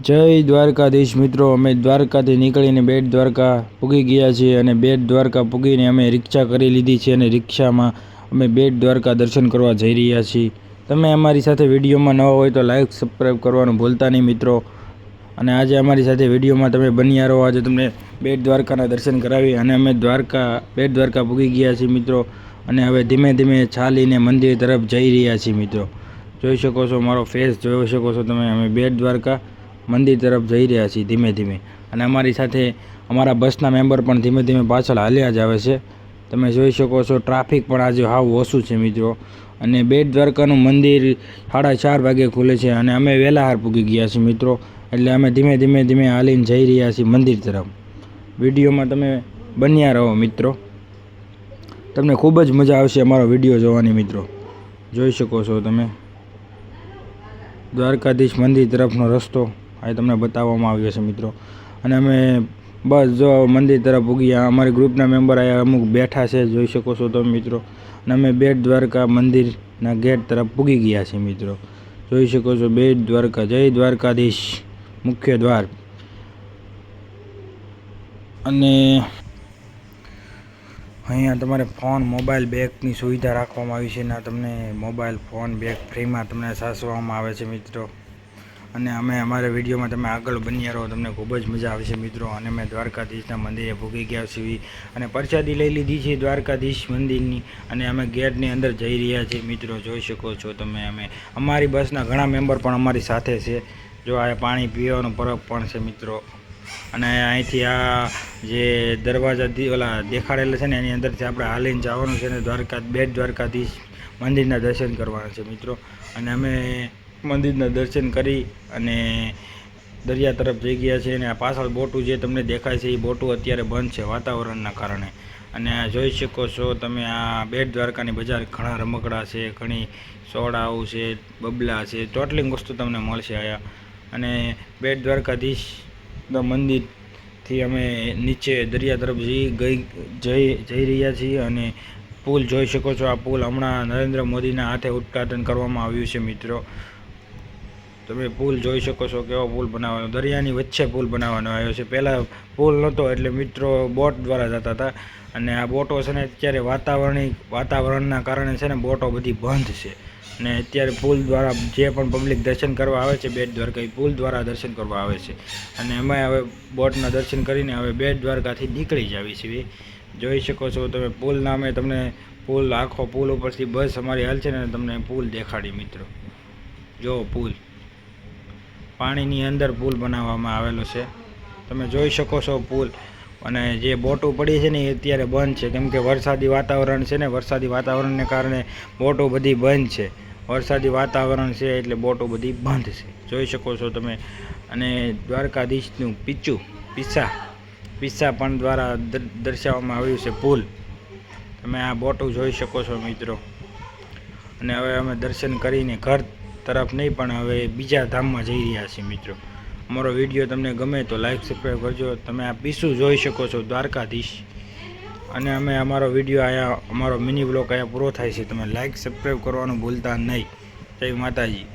જય દ્વારકાધીશ મિત્રો. અમે દ્વારકાથી નીકળીને બેટ દ્વારકા પૂગી ગયા છીએ અને બેટ દ્વારકા પૂગીને અમે રિક્ષા કરી લીધી છે અને રિક્ષામાં અમે બેટ દ્વારકા દર્શન કરવા જઈ રહ્યા છીએ. તમે અમારી સાથે વિડીયોમાં નવા હોય તો લાઈક સબસ્ક્રાઈબ કરવાનું ભૂલતા નહીં મિત્રો. અને આજે અમારી સાથે વિડીયોમાં તમે બન્યા રહો. આજે તમને બેટ દ્વારકાના દર્શન કરાવી અને અમે દ્વારકા, બેટ દ્વારકા પૂગી ગયા છીએ મિત્રો. અને હવે ધીમે ધીમે ચાલીને મંદિર તરફ જઈ રહ્યા છીએ મિત્રો. જોઈ શકો છો, મારો ફેસ જોઈ શકો છો તમે. અમે બેટ દ્વારકા મંદિર તરફ જઈ રહ્યા છીએ ધીમે ધીમે. અને અમારી સાથે અમારા બસના મેમ્બર પણ ધીમે ધીમે પાછળ હાલ્યા જ આવે છે. તમે જોઈ શકો છો, ટ્રાફિક પણ આજે હાવ ઓછું છે મિત્રો. અને બેટ દ્વારકાનું મંદિર સાડા ચાર વાગે ખુલે છે અને અમે વહેલાહાર પૂગી ગયા છીએ મિત્રો. એટલે અમે ધીમે ધીમે ધીમે હાલીને જઈ રહ્યા છીએ મંદિર તરફ. વિડીયોમાં તમે બન્યા રહો મિત્રો. તમને ખૂબ જ મજા આવશે અમારો વીડિયો જોવાની મિત્રો. જોઈ શકો છો તમે. દ્વારકાધીશ મંદિર તરફનો રસ્તો. અહીં તમને બતાવવામાં આવ્યો છે, મિત્રો. અને અમે બસ જો મંદિર તરફ ઉગ્યા. અમારી ગ્રુપના મેમ્બર અહીંયા અમુક બેઠા છે, જોઈ શકો છો તમે, મિત્રો. અને અમે બેટ દ્વારકા મંદિરના ગેટ તરફ પૂગી ગયા છીએ, મિત્રો. જોઈ શકો છો, બેટ દ્વારકા. જય દ્વારકાધીશ, મુખ્ય દ્વાર. અને અહીંયા તમારે ફોન, મોબાઈલ બેગની સુવિધા રાખવામાં આવી છે ને તમને મોબાઈલ, ફોન, બેગ ફ્રીમાં તમને સાચવવામાં આવે છે, મિત્રો. અને અમે અમારા વિડીયોમાં તમે આગળ બન્યા રહો, તમને ખૂબ જ મજા આવશે મિત્રો. અને અમે દ્વારકાધીશના મંદિરે ભૂગી ગયા છીએ અને પરસાદી લઈ લીધી છે દ્વારકાધીશ મંદિરની. અને અમે ગેટની અંદર જઈ રહ્યા છીએ મિત્રો, જોઈ શકો છો તમે અમે. અમારી બસના ઘણા મેમ્બર પણ અમારી સાથે છે. જો આ પાણી પીવાનો પરબ પણ છે મિત્રો. અને અહીંથી આ જે દરવાજા ઓલા દેખાડેલા છે ને, એની અંદરથી આપણે હાલીને જવાનું છે ને દ્વારકા, બેટ દ્વારકાધીશ મંદિરના દર્શન કરવાના છે મિત્રો. અને અમે મંદિરના દર્શન કરી અને દરિયા તરફ જઈ ગયા છે અને આ પાછળ બોટું જે તમને દેખાય છે એ બોટું અત્યારે બંધ છે વાતાવરણના કારણે. અને જોઈ શકો છો તમે આ બેટ દ્વારકાની બજાર ઘણા રમકડા છે, ઘણી સોડાઓ છે, બબલા છે ટોટલિંગ વસ્તુ તમને મળશે અહીંયા અને બેટ દ્વારકાધીશ મંદિરથી અમે નીચે દરિયા તરફ જઈ ગઈ, જઈ જઈ રહ્યા છીએ અને પુલ જોઈ શકો છો. આ પુલ હમણાં નરેન્દ્ર મોદીના હાથે ઉદ્ઘાટન કરવામાં આવ્યું છે મિત્રો. તમે પુલ જોઈ શકો છો કેવો પુલ બનાવવાનો. દરિયાની વચ્ચે પુલ બનાવવાનો આવ્યો છે. પહેલાં પુલ નહોતો એટલે મિત્રો બોટ દ્વારા જતા હતા. અને આ બોટો છે ને અત્યારે વાતાવરણી, વાતાવરણના કારણે છે ને બોટો બધી બંધ છે. અને અત્યારે પુલ દ્વારા જે પણ પબ્લિક દર્શન કરવા આવે છે, બેટ દ્વારકા એ પુલ દ્વારા દર્શન કરવા આવે છે. અને એમાંય હવે બોટના દર્શન કરીને હવે બેટ દ્વારકાથી નીકળી જ આવી છીએ જોઈ શકો છો તમે પુલ નામે તમને પુલ, આખો પુલ ઉપરથી બસ અમારી હાલ છે ને તમને પુલ દેખાડી મિત્રો. જો પુલ. પાણીની અંદર પુલ બનાવવામાં આવેલો છે. તમે જોઈ શકો છો પુલ. અને જે બોટો પડી છે ને એ અત્યારે બંધ છે. કેમ કે વરસાદી વાતાવરણ છે ને, વરસાદી વાતાવરણને કારણે બોટો બધી બંધ છે. વરસાદી વાતાવરણ છે એટલે બોટો બધી બંધ છે. જોઈ શકો છો તમે. અને દ્વારકાધીશનું પીચું પીસા પીસા પણ દ્વારા દર્શાવવામાં આવ્યું છે પુલ. તમે આ બોટો જોઈ શકો છો મિત્રો. અને હવે અમે દર્શન કરીને ઘર તરફ નહીં, પણ હવે બીજા ધામમાં જઈ રહ્યા છીએ મિત્રો. અમારો વીડિયો તમને ગમે તો લાઈક સબસ્ક્રાઈબ કરજો. તમે આ પીસું જોઈ શકો છો, દ્વારકાધીશ. અને અમે અમારો વીડિયો અહીંયા અમારો મિની બ્લોક અહીંયા પૂરો થાય છે. તમે લાઈક સબસ્ક્રાઈબ કરવાનું ભૂલતા નહીં. જય માતાજી.